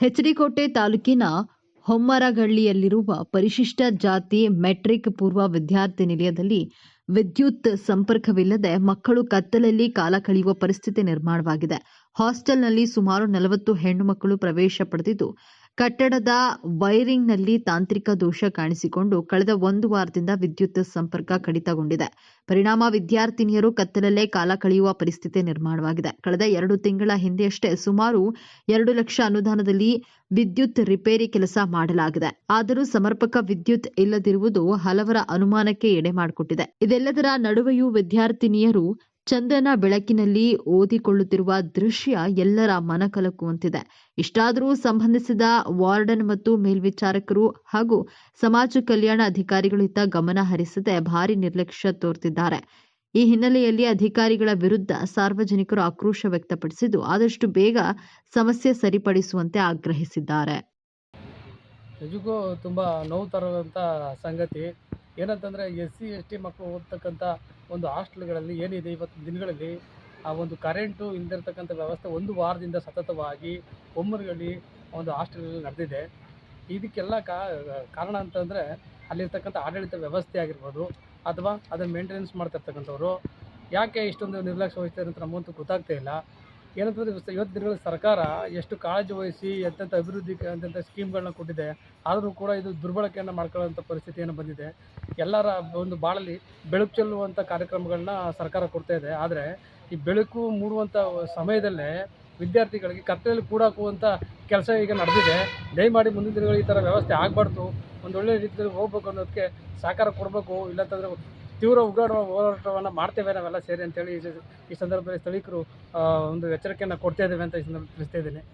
ಹೆಚ್ಡಿಕೋಟೆ ತಾಲೂಕಿನ ಹೊಮ್ಮರಗಳ್ಳಿಯಲ್ಲಿರುವ ಪರಿಶಿಷ್ಟ ಜಾತಿ ಮೆಟ್ರಿಕ್ ಪೂರ್ವ ವಿದ್ಯಾರ್ಥಿ ನಿಲಯದಲ್ಲಿ ವಿದ್ಯುತ್ ಸಂಪರ್ಕವಿಲ್ಲದೆ ಮಕ್ಕಳು ಕತ್ತಲಲ್ಲಿ ಕಾಲ ಕಳೆಯುವ ಪರಿಸ್ಥಿತಿ ನಿರ್ಮಾಣವಾಗಿದೆ. ಹಾಸ್ಟೆಲ್ನಲ್ಲಿ ಸುಮಾರು ನಲವತ್ತು ಹೆಣ್ಣು ಮಕ್ಕಳು ಪ್ರವೇಶ ಪಡೆದಿದ್ದು ಕಟ್ಟಡದ ವೈರಿಂಗ್ನಲ್ಲಿ ತಾಂತ್ರಿಕ ದೋಷ ಕಾಣಿಸಿಕೊಂಡು ಕಳೆದ ಒಂದು ವಾರದಿಂದ ವಿದ್ಯುತ್ ಸಂಪರ್ಕ ಕಡಿತಗೊಂಡಿದೆ. ಪರಿಣಾಮ ವಿದ್ಯಾರ್ಥಿನಿಯರು ಕತ್ತಲಲ್ಲೇ ಕಾಲ ಕಳೆಯುವ ಪರಿಸ್ಥಿತಿ ನಿರ್ಮಾಣವಾಗಿದೆ. ಕಳೆದ ಎರಡು ತಿಂಗಳ ಹಿಂದೆಯಷ್ಟೇ ಸುಮಾರು ಎರಡು ಲಕ್ಷ ಅನುದಾನದಲ್ಲಿ ವಿದ್ಯುತ್ ರಿಪೇರಿ ಕೆಲಸ ಮಾಡಲಾಗಿದೆ. ಆದರೂ ಸಮರ್ಪಕ ವಿದ್ಯುತ್ ಇಲ್ಲದಿರುವುದು ಹಲವರ ಅನುಮಾನಕ್ಕೆ ಎಡೆ ಮಾಡಿಕೊಟ್ಟಿದೆ. ಇದೆಲ್ಲದರ ನಡುವೆಯೂ ವಿದ್ಯಾರ್ಥಿನಿಯರು ಚಂದ್ರನ ಬೆಳಕಿನಲ್ಲಿ ಓದಿಕೊಳ್ಳುತ್ತಿರುವ ದೃಶ್ಯ ಎಲ್ಲರ ಮನಕಲಕುವಂತಿದೆ. ಇಷ್ಟಾದರೂ ಸಂಬಂಧಿಸಿದ ವಾರ್ಡನ್ ಮತ್ತು ಮೇಲ್ವಿಚಾರಕರು ಹಾಗೂ ಸಮಾಜ ಕಲ್ಯಾಣ ಅಧಿಕಾರಿಗಳು ಇತ್ತ ಗಮನ ಹರಿಸದೆ ಭಾರಿ ನಿರ್ಲಕ್ಷ್ಯ ತೋರ್ತಿದ್ದಾರೆ. ಈ ಹಿನ್ನೆಲೆಯಲ್ಲಿ ಅಧಿಕಾರಿಗಳ ವಿರುದ್ಧ ಸಾರ್ವಜನಿಕರು ಆಕ್ರೋಶ ವ್ಯಕ್ತಪಡಿಸಿದ್ದು, ಆದಷ್ಟು ಬೇಗ ಸಮಸ್ಯೆ ಸರಿಪಡಿಸುವಂತೆ ಆಗ್ರಹಿಸಿದ್ದಾರೆ. ನಿಜಕ್ಕೂ ತುಂಬ ನೋವು ತರುವಂಥ ಸಂಗತಿ. ಏನಂತಂದರೆ ಎಸ್ ಸಿ, ಎಸ್ ಟಿ ಮಕ್ಕಳು ಓದ್ತಕ್ಕಂಥ ಒಂದು ಹಾಸ್ಟೆಲ್ಗಳಲ್ಲಿ ಏನಿದೆ ಇವತ್ತು ದಿನಗಳಲ್ಲಿ, ಆ ಒಂದು ಕರೆಂಟು ಇಲ್ದಿರ್ತಕ್ಕಂಥ ವ್ಯವಸ್ಥೆ ಒಂದು ವಾರದಿಂದ ಸತತವಾಗಿ ಒಮ್ಮರಿಗಳಲ್ಲಿ ಒಂದು ಹಾಸ್ಟೆಲ್ಗಳಲ್ಲಿ ನಡೆದಿದೆ. ಇದಕ್ಕೆಲ್ಲ ಕಾರಣ ಅಂತಂದರೆ ಅಲ್ಲಿರ್ತಕ್ಕಂಥ ಆಡಳಿತ ವ್ಯವಸ್ಥೆ ಆಗಿರ್ಬೋದು, ಅಥವಾ ಅದನ್ನು ಮೇಂಟೆನೆನ್ಸ್ ಮಾಡ್ತಿರ್ತಕ್ಕಂಥವ್ರು. ಯಾಕೆ ಇಷ್ಟೊಂದು ನಿರ್ಲಕ್ಷ್ಯ ವಹಿಸ್ತಾರೆ ಅಂತ ನಮಗಂತೂ ಗೊತ್ತಾಗ್ತಾ ಇಲ್ಲ. ಏನಂತಂದರೆ ಇವತ್ತು ದಿನಗಳಲ್ಲಿ ಸರ್ಕಾರ ಎಷ್ಟು ಕಾಳಜಿ ವಹಿಸಿ ಎಂತೆಂಥ ಅಭಿವೃದ್ಧಿ ಎಂತೆಂಥ ಸ್ಕೀಮ್ಗಳನ್ನ ಕೊಟ್ಟಿದೆ, ಆದರೂ ಕೂಡ ಇದು ದುರ್ಬಳಕೆಯನ್ನು ಮಾಡ್ಕೊಳ್ಳೋಂಥ ಏನು ಬಂದಿದೆ. ಎಲ್ಲರ ಒಂದು ಬಾಳಲ್ಲಿ ಬೆಳಕು ಚೆಲ್ಲುವಂಥ ಕಾರ್ಯಕ್ರಮಗಳನ್ನ ಸರ್ಕಾರ ಕೊಡ್ತಾ ಇದೆ. ಆದರೆ ಈ ಬೆಳಕು ಮೂಡುವಂಥ ಸಮಯದಲ್ಲೇ ವಿದ್ಯಾರ್ಥಿಗಳಿಗೆ ಕತ್ತಲೆಯಲ್ಲಿ ಕೂಡಾಕುವಂಥ ಕೆಲಸ ಈಗ ನಡೆದಿದೆ. ದಯಮಾಡಿ ಮುಂದಿನ ದಿನಗಳಲ್ಲಿ ಈ ಥರ ವ್ಯವಸ್ಥೆ ಆಗಬಾರ್ದು. ಒಂದು ಒಳ್ಳೆಯ ರೀತಿಯಲ್ಲಿ ಹೋಗ್ಬೇಕು ಅನ್ನೋದಕ್ಕೆ ಸಹಕಾರ ಕೊಡಬೇಕು. ಇಲ್ಲಂತಂದರೆ ತೀವ್ರ ಉಗ್ರಾಡ ಹೋರಾಟವನ್ನು ಮಾಡ್ತೇವೆ ನಾವೆಲ್ಲ ಸೇರಿ ಅಂತೇಳಿ ಈ ಸಂದರ್ಭದಲ್ಲಿ ಸ್ಥಳೀಕರು ಒಂದು ಎಚ್ಚರಿಕೆಯನ್ನು ಕೊಡ್ತಾ ಇದ್ದೇವೆ ಅಂತ ಈ ಸಂದರ್ಭದಲ್ಲಿ ತಿಳಿಸ್ತಾ ಇದ್ದೀನಿ.